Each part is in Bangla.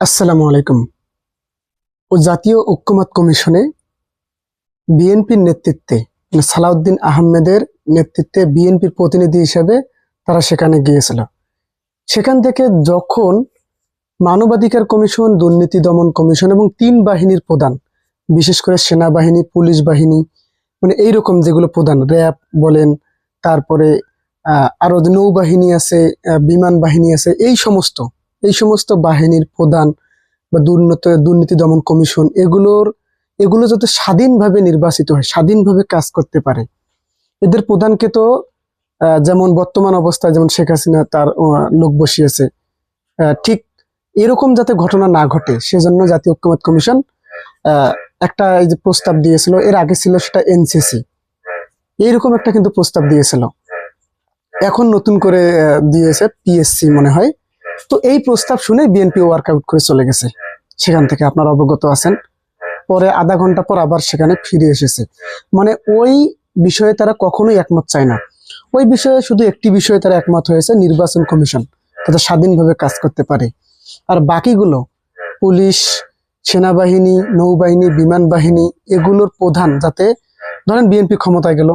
আসসালামু আলাইকুম। ও জাতীয় ঐক্যমত কমিশনে বিএনপির নেতৃত্বে মানে সালাউদ্দিন আহমেদের নেতৃত্বে বিএনপির প্রতিনিধি হিসেবে তারা সেখানে গিয়েছিল। সেখান থেকে যখন মানবাধিকার কমিশন দুর্নীতি দমন কমিশন এবং তিন বাহিনীর প্রধান বিশেষ করে সেনাবাহিনী পুলিশ বাহিনী মানে এইরকম যেগুলো প্রধান র্যাব বলেন তারপরে আহ, আরও নৌবাহিনী আছে বিমান বাহিনী আছে এই সমস্ত এই সমস্ত বাহিনীর প্রধান বা দুর্নীতি দুর্নীতি দমন কমিশন, এগুলোর, এগুলো যাতে স্বাধীনভাবে নির্বাচিত হয়, স্বাধীনভাবে কাজ করতে পারে। এদের প্রধানকে তো যেমন বর্তমান অবস্থায় যেমন শেখ হাসিনা তার লোক বসিয়েছে ঠিক এরকম যাতে ঘটনা না ঘটে, সেজন্য জাতীয় ঐক্যমত কমিশন একটা এই যে প্রস্তাব দিয়েছিল, এর আগে ছিল সেটা এনসিসি। এইরকম একটা কিন্তু প্রস্তাব দিয়েছিল। এখন নতুন করে দিয়েছে পিএসসি মনে হয়। তো এই প্রস্তাব শুনে বিএনপি ওয়ার্কআউট করে চলে গেছে। সেখান থেকে আপনারা অবগত আছেন। পরে আধা ঘণ্টা পর আবার সেখানে ফিরে এসেছে। মানে ওই বিষয়ে তারা কখনোই একমত চায় না। ওই বিষয়ে শুধু একটি বিষয়ে তারা একমত হয়েছে, নির্বাচন কমিশন। যাতে স্বাধীনভাবে কাজ করতে পারে। আর বাকিগুলো, পুলিশ, সেনাবাহিনী, নৌবাহিনী, বিমান বাহিনী, এগুলোর প্রধান যাতে, ধরেন বিএনপি ক্ষমতায় গেল।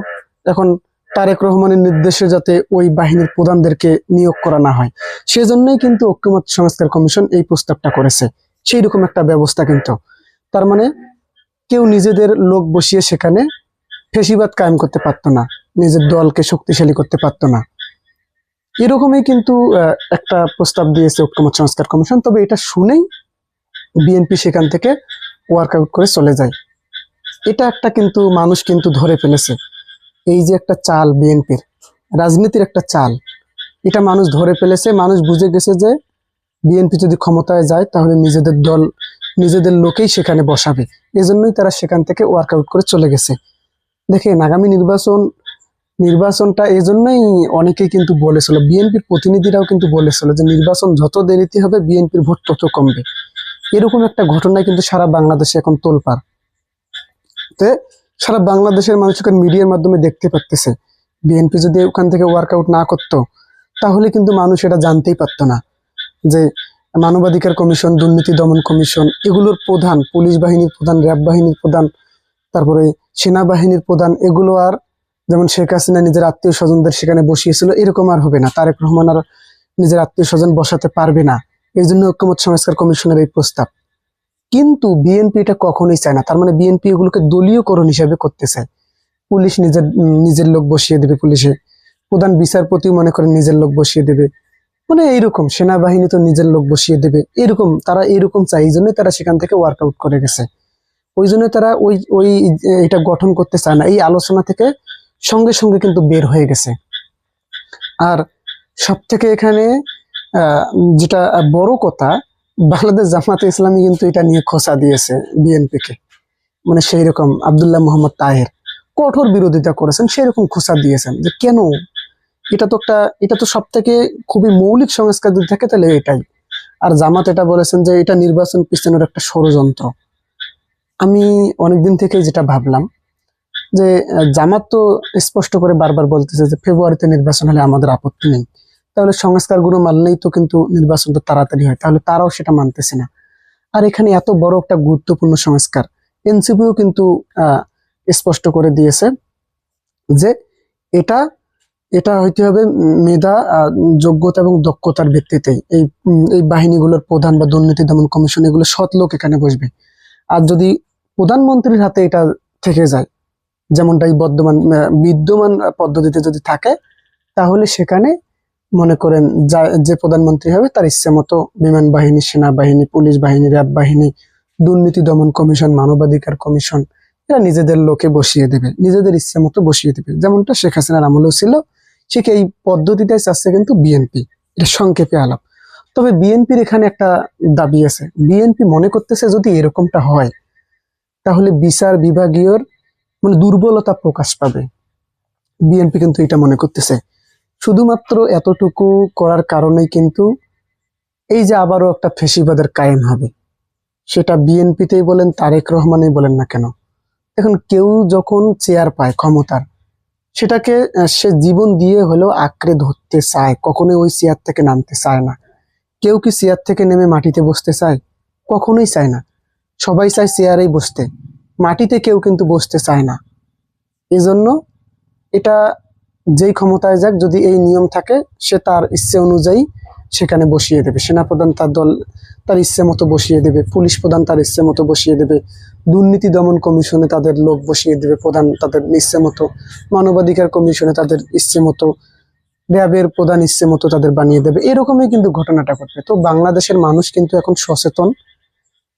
এখন তারেক রহমানের নির্দেশে যাতে ওই বাহিনীর প্রধানদেরকে নিয়োগ করা না হয়। সেজন্যই কিন্তু ঐক্যমত সংস্কার কমিশন এই প্রস্তাবটা করেছে। সেই রকম একটা ব্যবস্থা কিন্তু। তার মানে কেউ নিজেদের লোক বসিয়ে সেখানে ফেসিবাদ কায়েম করতে পারতো না। নিজের দলকে শক্তিশালী করতে পারতো না। এরকমই কিন্তু একটা প্রস্তাব দিয়েছে ঐক্যমত সংস্কার কমিশন। তবে এটা শুনেই বিএনপি সেখান থেকে ওয়ার্কআউট করে চলে যায়। এটা একটা কিন্তু মানুষ কিন্তু ধরে ফেলেছে। এই যে একটা চাল বিএনপির, রাজনীতির একটা চাল। এটা মানুষ ধরে ফেলেছে, মানুষ বুঝে গেছে যে বিএনপি যদি ক্ষমতায় যায় তাহলে নিজেদের দল, নিজেদের লোকেই সেখানে বসাবে। এজন্যই তারা সেখান থেকে ওয়ার্কআউট করে চলে গেছে। দেখেন, আগামী নির্বাচন, নির্বাচনটা এজন্যই অনেকেই কিন্তু বলেছিল, বিএনপির প্রতিনিধিরাও কিন্তু বলেছিল যে নির্বাচন যত দেরিতে হবে বিএনপির ভোট তত কমবে। এরকম একটা ঘটনা কিন্তু সারা বাংলাদেশে এখন তোলপার তে সারা বাংলাদেশের মানুষ এখন মিডিয়ার মাধ্যমে দেখতে পারতেছে। বিএনপি যদি ওখান থেকে ওয়ার্কআউট না করতো, তাহলে কিন্তু মানুষ এটা জানতেই পারতো না। যে মানবাধিকার কমিশন, দুর্নীতি দমন কমিশন, এগুলোর প্রধান, পুলিশ বাহিনীর প্রধান, র্যাব বাহিনীর প্রধান, তারপরে সেনাবাহিনীর প্রধান, এগুলো আর যেমন শেখ হাসিনা নিজের আত্মীয় স্বজনদের সেখানে বসিয়েছিল, এরকম আর হবে না। তারেক রহমান আর নিজের আত্মীয় স্বজন বসাতে পারবে না। এই জন্য ঐক্যমত সংস্কার কমিশনের এই প্রস্তাব। কিন্তু বিএনপি এটা কখনোই চায় না। তার মানে বিএনপি এগুলোকে দলীয়করণ হিসাবে করতে চায় পুলিশ নিজের নিজের লোক বসিয়ে দেবে পুলিশে। প্রধান বিচারপতি মনে করেন নিজের লোক বসিয়ে দেবে। মানে এইরকম, সেনাবাহিনী তো নিজের লোক বসিয়ে দেবে। এরকম, তারা এরকম চায়। এই জন্যই তারা সেখান থেকে ওয়ার্কআউট করে গেছে। ওই জন্য তারা ওই ওই, এটা গঠন করতে চায় না। এই আলোচনা থেকে সঙ্গে সঙ্গে কিন্তু বের হয়ে গেছে। আর সব থেকে এখানে যেটা বড় কথা বাংলাদেশ জামাতে ইসলামী কিন্তু এটা নিয়ে খোসা দিয়েছে বিএনপিকে। মানে সেই রকম আবদুল্লাহ মোহাম্মদ তাহের কঠোর বিরোধিতা করেছেন সেই রকম খোসা দিয়েছেন যে কেন? এটা তো একটা, এটা তো সব থেকে খুবই মৌলিক সংস্কার যদি থাকে তাহলে এটাই। আর জামাত এটা বলেছেন যে এটা নির্বাচন পিছনের একটা ষড়যন্ত্র। আমি অনেকদিন থেকে যেটা ভাবলাম যে জামাত তো স্পষ্ট করে বারবার বলতেছে যে ফেব্রুয়ারিতে নির্বাচন হলে আমাদের আপত্তি নেই। তাহলে সংস্কারগুলো মানলেই তো কিন্তু নির্বাচনটা তাড়াতাড়ি হয় তাহলে তারাও সেটা মানতেছে না। আর এখানে এত বড় একটা গুরুত্বপূর্ণ সংস্কার এনসিপিও কিন্তু স্পষ্ট করে দিয়েছে যে এটা এটা হইতে হবে মেধা যোগ্যতা এবং দক্ষতার ভিত্তিতেই। এই এই বাহিনীগুলোর প্রধান বা দুর্নীতি দমন কমিশন এগুলো সৎ লোক এখানে বসবে। আর যদি প্রধানমন্ত্রীর হাতে এটা থেকে যায় যেমনটা এই বর্তমান আহ, বিদ্যমান পদ্ধতিতে যদি থাকে তাহলে সেখানে মনে করেন যা, যে প্রধানমন্ত্রী হবে, তার ইচ্ছে মতো বিমান বাহিনী, সেনাবাহিনী, পুলিশ বাহিনী, র্যাব বাহিনী, দুর্নীতি দমন কমিশন, মানবাধিকার কমিশন, এরা নিজেদের লোকে বসিয়ে দেবে, নিজেদের ইচ্ছে মতো বসিয়ে দেবে। যেমনটা শেখ হাসিনার আমলেও ছিল, ঠিক এই পদ্ধতিটাই চাচ্ছে কিন্তু বিএনপি। এটা সংক্ষেপে আলাপ। তবে বিএনপির এখানে একটা দাবি আছে, বিএনপি মনে করতেছে যদি এরকমটা হয়, তাহলে বিচার বিভাগীয় মানে দুর্বলতা প্রকাশ পাবে। বিএনপি কিন্তু এটা মনে করতেছে শুধুমাত্র এতটুকু করার কারণেই কিন্তু এই যে আবারও একটা ফেসিবাদের কায়েম হবে, সেটা বিএনপিতেই বলেন, তারেক রহমানই বলেন না কেন? এখন কেউ যখন চেয়ার পায় ক্ষমতার, সেটাকে সে জীবন দিয়ে হলেও আঁকড়ে ধরতে চায়, কখনোই ওই চেয়ার থেকে নামতে চায় না। কেউ কি চেয়ার থেকে নেমে মাটিতে বসতে চায়? কখনোই চায় না। সবাই চায় চেয়ারেই বসতে। মাটিতে কেউ কিন্তু বসতে চায় না। এজন্য এটা যেই ক্ষমতায় যাক, যদি এই নিয়ম থাকে, সে তার ইচ্ছে অনুযায়ী সেখানে বসিয়ে দেবে। সেনাপ্রধান তার দল তার ইচ্ছে মতো বসিয়ে দেবে, পুলিশ প্রধান তার ইচ্ছে মতো বসিয়ে দেবে, দুর্নীতি দমন কমিশনে তাদের লোক বসিয়ে দেবে, প্রধান তাদের ইচ্ছে মতো, মানবাধিকার কমিশনে তাদের ইচ্ছে মতো, র্যাবের প্রধান ইচ্ছে মতো তাদের বানিয়ে দেবে। এরকমই কিন্তু ঘটনাটা ঘটবে। তো বাংলাদেশের মানুষ কিন্তু এখন সচেতন।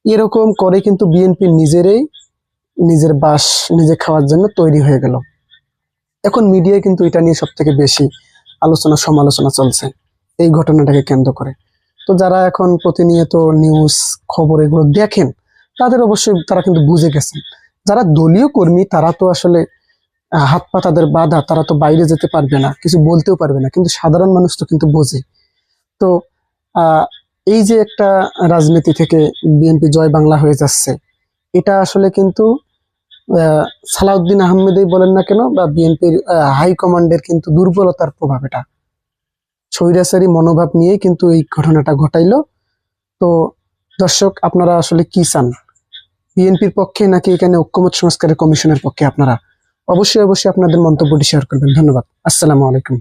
এরকম করে কিন্তু বিএনপি নিজেরই নিজের বাস, নিজে খাওয়ার জন্য তৈরি হয়ে গেল। এখন মিডিয়ায় কিন্তু এটা নিয়ে সব থেকে বেশি আলোচনা, সমালোচনা চলছে। এই ঘটনাটাকে কেন্দ্র করে। তো যারা এখন প্রতিনিয়ত নিউজ খবর এগুলো দেখেন, তাদের অবশ্যই তারা কিন্তু বুঝে গেছেন। যারা দলীয় কর্মী, তারা তো আসলে হাত পা তাদের বাধা, তারা তো বাইরে যেতে পারবে না, কিছু বলতেও পারবে না। কিন্তু সাধারণ মানুষ তো কিন্তু বোঝে। তো এই যে একটা রাজনীতি থেকে বিএনপি জয় বাংলা হয়ে যাচ্ছে, এটা আসলে কিন্তু সালাউদ্দিন আহমেদই বলেন না কেন, বা বিএনপির হাই কমান্ডের কিন্তু দুর্বলতার প্রভাব এটা। স্বৈরাচারী মনোভাব নিয়ে কিন্তু এই ঘটনাটা ঘটাইল। তো দর্শক, আপনারা আসলে কি চান? বিএনপির পক্ষে নাকি এখানে ঐক্যমত সংস্কারের কমিশনের পক্ষে আপনারা? অবশ্যই অবশ্যই আপনাদের মন্তব্যটি শেয়ার করবেন। ধন্যবাদ। আসসালামু আলাইকুম।